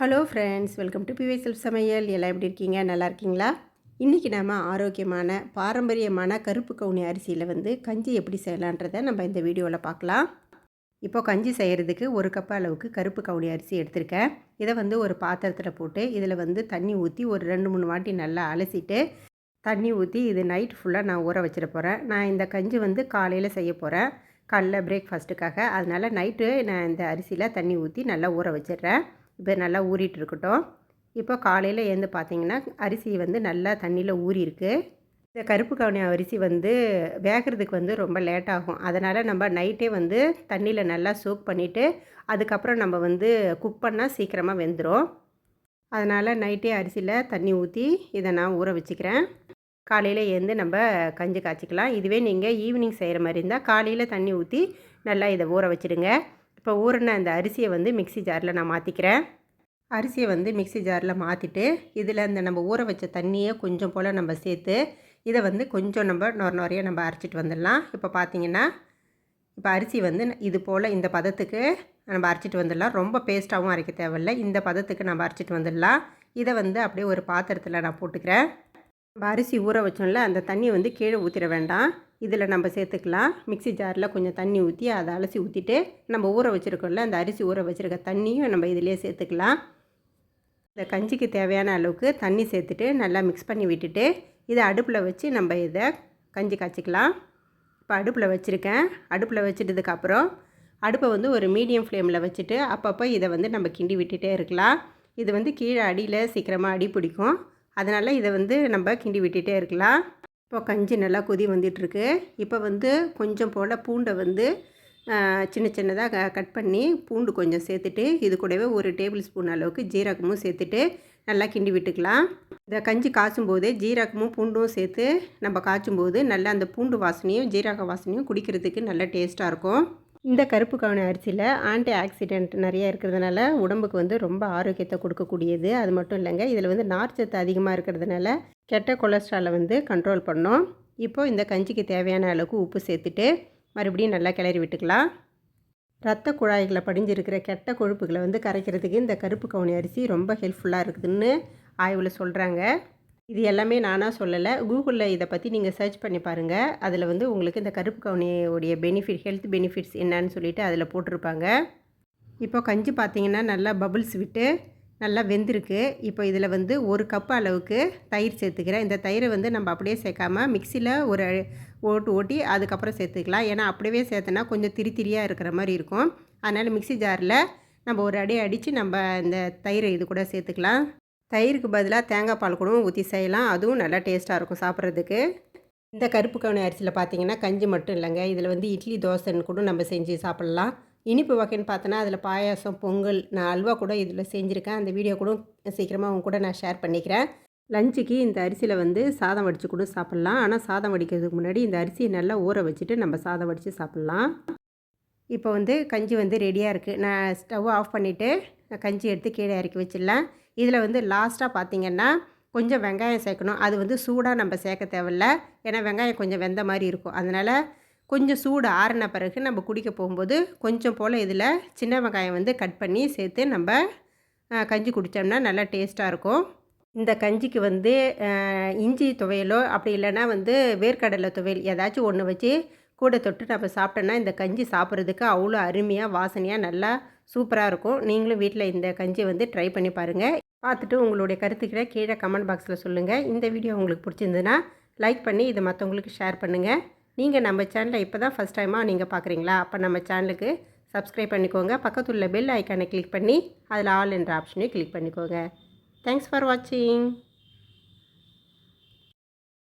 Hello friends welcome to பிவே self சமையல் எல்லாம் எப்படி இருக்கீங்க? நல்லா இருக்கீங்களா? இன்றைக்கி நம்ம ஆரோக்கியமான பாரம்பரியமான கருப்பு கவுனி அரிசியில் வந்து கஞ்சி எப்படி செய்யலான்றதை நம்ம இந்த வீடியோவில் பார்க்கலாம். இப்போ கஞ்சி செய்கிறதுக்கு ஒரு கப் அளவுக்கு கருப்பு கவுனி அரிசி எடுத்திருக்கேன். இதை வந்து ஒரு பாத்திரத்தில் போட்டு இதில் வந்து தண்ணி ஊற்றி ஒரு ரெண்டு மூணு வாட்டி நல்லா அலசிட்டு தண்ணி ஊற்றி இது நைட் ஃபுல்லாக நான் ஊற வச்சிட போகிறேன் நான் இந்த கஞ்சி வந்து காலையில் செய்ய போகிறேன் காலைல பிரேக்ஃபாஸ்ட்டுக்காக அதனால் நைட்டு நான் இந்த அரிசியில் தண்ணி ஊற்றி நல்லா ஊற வச்சிடுறேன். இப்போ நல்லா ஊறிட்டு இருக்கட்டும் இப்போ காலையில் எழுந்து பார்த்தீங்கன்னா அரிசி வந்து நல்லா தண்ணியில் ஊறியிருக்கு. இந்த கருப்பு கவுனி அரிசி வந்து வேகிறதுக்கு வந்து ரொம்ப லேட் ஆகும். அதனால் நம்ம நைட்டே வந்து தண்ணியில் நல்லா சோக் பண்ணிவிட்டு அதுக்கப்புறம் நம்ம வந்து குக் பண்ணால் சீக்கிரமாக வெந்துடும் அதனால் நைட்டே அரிசியில் தண்ணி ஊற்றி இதை நான் ஊற வச்சுக்கிறேன். காலையில் எழுந்து நம்ம கஞ்சி காய்ச்சிக்கலாம். இதுவே நீங்கள் ஈவினிங் செய்கிற மாதிரி இருந்தால் காலையில் தண்ணி ஊற்றி நல்லா இதை ஊற வச்சுடுங்க. இப்போ ஊறின அந்த அரிசியை வந்து மிக்சி ஜாரில் நான் மாற்றிக்கிறேன் அரிசியை வந்து மிக்சி ஜாரில் மாற்றிட்டு இதில் இந்த நம்ம ஊற வச்ச தண்ணியை கொஞ்சம் போல் நம்ம சேர்த்து இதை வந்து கொஞ்சம் நம்ம நொர நொறைய நம்ம அரைச்சிட்டு வந்துடலாம். இப்போ பார்த்தீங்கன்னா இப்போ அரிசி வந்து இது போல் இந்த பதத்துக்கு நம்ம அரைச்சிட்டு வந்துடலாம். ரொம்ப பேஸ்ட்டாகவும் அரைக்க தேவையில்லை. இந்த பதத்துக்கு நம்ம அரைச்சிட்டு வந்துடலாம். இதை வந்து அப்படியே ஒரு பாத்திரத்தில் நான் போட்டுக்கிறேன். அரிசி ஊற வச்சோம்ல அந்த தண்ணியை வந்து கீழே ஊற்றிட வேண்டாம். இதில் நம்ம சேர்த்துக்கலாம். மிக்சி ஜாரில் கொஞ்சம் தண்ணி ஊற்றி அதை அலசி ஊற்றிட்டு நம்ம ஊற வச்சுருக்கோம்ல அந்த அரிசி ஊற வச்சுருக்க தண்ணியும் நம்ம இதிலே சேர்த்துக்கலாம். இந்த கஞ்சிக்கு தேவையான அளவுக்கு தண்ணி சேர்த்துட்டு நல்லா மிக்ஸ் பண்ணி விட்டுட்டு இதை அடுப்பில் வச்சு நம்ம இதை கஞ்சி காய்ச்சிக்கலாம். இப்போ அடுப்பில் வச்சுருக்கேன். அடுப்பில் வச்சுட்டதுக்கப்புறம் அடுப்பை வந்து ஒரு மீடியம் ஃப்ளேமில் வச்சுட்டு அப்பப்போ இதை வந்து நம்ம கிண்டி விட்டுட்டே இருக்கலாம். இது வந்து கீழே அடியில் சீக்கிரமாக அடி பிடிக்கும். அதனால் இதை வந்து நம்ம கிண்டி விட்டுட்டே இருக்கலாம். இப்போ கஞ்சி நல்லா கொதி வந்துட்டுருக்கு. இப்போ வந்து கொஞ்சம் போல் பூண்டை வந்து சின்ன சின்னதாக கட் பண்ணி பூண்டு கொஞ்சம் சேர்த்துட்டு இது கூடவே ஒரு டேபிள் ஸ்பூன் அளவுக்கு ஜீரகமும் சேர்த்துட்டு நல்லா கிண்டி விட்டுக்கலாம். இந்த கஞ்சி காய்ச்சும் போது ஜீரகமும் பூண்டும் சேர்த்து நம்ம காய்ச்சும் போது நல்லா அந்த பூண்டு வாசனையும் ஜீரக வாசனையும் குடிக்கிறதுக்கு நல்ல டேஸ்ட்டாக இருக்கும். இந்த கருப்பு கவனி அரிசியில் ஆன்டி ஆக்சிடென்ட் நிறைய இருக்கிறதுனால உடம்புக்கு வந்து ரொம்ப ஆரோக்கியத்தை கொடுக்கக்கூடியது. அது மட்டும் இல்லைங்க இதில் வந்து நார்ச்சத்து அதிகமாக இருக்கிறதுனால கெட்ட கொலஸ்ட்ராலை வந்து கண்ட்ரோல் பண்ணோம். இப்போது இந்த கஞ்சிக்கு தேவையான அளவுக்கு உப்பு சேர்த்துட்டு மறுபடியும் நல்லா கிளறி விட்டுக்கலாம். ரத்த குழாய்களை படிஞ்சிருக்கிற கெட்ட கொழுப்புகளை வந்து கரைக்கிறதுக்கு இந்த கருப்பு கவுனி அரிசி ரொம்ப ஹெல்ப்ஃபுல்லாக இருக்குதுன்னு ஆய்வில் சொல்கிறாங்க இது எல்லாமே நானாக சொல்லலை. கூகுளில் இதை பற்றி நீங்கள் சர்ச் பண்ணி பாருங்கள் அதில் வந்து உங்களுக்கு இந்த கருப்பு கவுனியோடைய பெனிஃபிட் ஹெல்த் பெனிஃபிட்ஸ் என்னன்னு சொல்லிட்டு அதில் போட்டிருப்பாங்க. இப்போ கஞ்சி பார்த்தீங்கன்னா நல்லா பபுள்ஸ் விட்டு நல்லா வெந்திருக்கு. இப்போ இதில் வந்து ஒரு கப் அளவுக்கு தயிர் சேர்த்துக்கிறேன். இந்த தயிரை வந்து நம்ம அப்படியே சேர்க்காம மிக்சியில் ஒரு ஓட்டு ஓட்டி அதுக்கப்புறம் சேர்த்துக்கலாம். ஏன்னா அப்படியே சேர்த்தனா கொஞ்சம் திரி திரியாக இருக்கிற மாதிரி இருக்கும். அதனால் மிக்சி ஜாரில் நம்ம ஒரு அடி அடித்து நம்ம இந்த தயிரை இது கூட சேர்த்துக்கலாம். தயிருக்கு பதிலாக தேங்காய் பால் கூட ஊற்றி செய்யலாம். அதுவும் நல்லா டேஸ்ட்டாக இருக்கும் சாப்பிட்றதுக்கு. இந்த கருப்பு கவனி அரிசியில் பார்த்தீங்கன்னா கஞ்சி மட்டும் இல்லைங்க. இதில் வந்து இட்லி தோசைன்னு கூட நம்ம செஞ்சு சாப்பிட்லாம். இனிப்பு வகைன்னு பார்த்தோன்னா அதில் பாயாசம் பொங்கல் நான் அல்வா கூட இதில் செஞ்சுருக்கேன். அந்த வீடியோ கூட சீக்கிரமாக அவங்க கூட நான் ஷேர் பண்ணிக்கிறேன். லஞ்சுக்கு இந்த அரிசியில் வந்து சாதம் வடித்து கூட சாப்பிட்லாம். ஆனால் சாதம் வடிக்கிறதுக்கு முன்னாடி இந்த அரிசியை நல்லா ஊற வச்சுட்டு நம்ம சாதம் வடித்து சாப்பிட்லாம். இப்போ வந்து கஞ்சி வந்து ரெடியாக இருக்குது நான் ஸ்டவ் ஆஃப் பண்ணிவிட்டு கஞ்சி எடுத்து கீழே இறக்கி வச்சிடலாம். இதில் வந்து லாஸ்ட்டாக பார்த்திங்கன்னா கொஞ்சம் வெங்காயம் சேர்க்கணும். அது வந்து சூடாக நம்ம சேர்க்க தேவையில்ல. ஏன்னா வெங்காயம் கொஞ்சம் வெந்த மாதிரி இருக்கும். அதனால் கொஞ்சம் சூடு ஆறின பிறகு நம்ம குடிக்க போகும்போது கொஞ்சம் போல் இதில் சின்ன வெங்காயம் வந்து கட் பண்ணி சேர்த்து நம்ம கஞ்சி குடித்தோம்னா நல்லா டேஸ்ட்டாக இருக்கும். இந்த கஞ்சிக்கு வந்து இஞ்சி துவையலோ அப்படி இல்லைன்னா வந்து வேர்க்கடலை துவையல் ஏதாச்சும் ஒன்று வச்சு கூட தொட்டு நம்ம சாப்பிட்டோன்னா இந்த கஞ்சி சாப்பிட்றதுக்கு அவ்வளோ அருமையாக வாசனையாக நல்லா சூப்பராக இருக்கும். நீங்களும் வீட்டில் இந்த கஞ்சியை வந்து ட்ரை பண்ணி பாருங்கள் பார்த்துட்டு உங்களுடைய கருத்துக்களை கீழே கமெண்ட் பாக்ஸில் சொல்லுங்கள் இந்த வீடியோ உங்களுக்கு பிடிச்சிருந்ததுன்னா லைக் பண்ணி இதை மற்றவங்களுக்கு ஷேர் பண்ணுங்கள் நீங்கள் நம்ம சேனலை இப்போ தான் ஃபஸ்ட் டைமாக நீங்கள் பார்க்குறீங்களா? அப்போ நம்ம சேனலுக்கு சப்ஸ்கிரைப் பண்ணிக்கோங்க. பக்கத்தில் உள்ள பெல் ஐக்கானை கிளிக் பண்ணி அதில் ஆல் என்ற ஆப்ஷனையும் கிளிக் பண்ணிக்கோங்க. தேங்க்ஸ் ஃபார் வாட்சிங்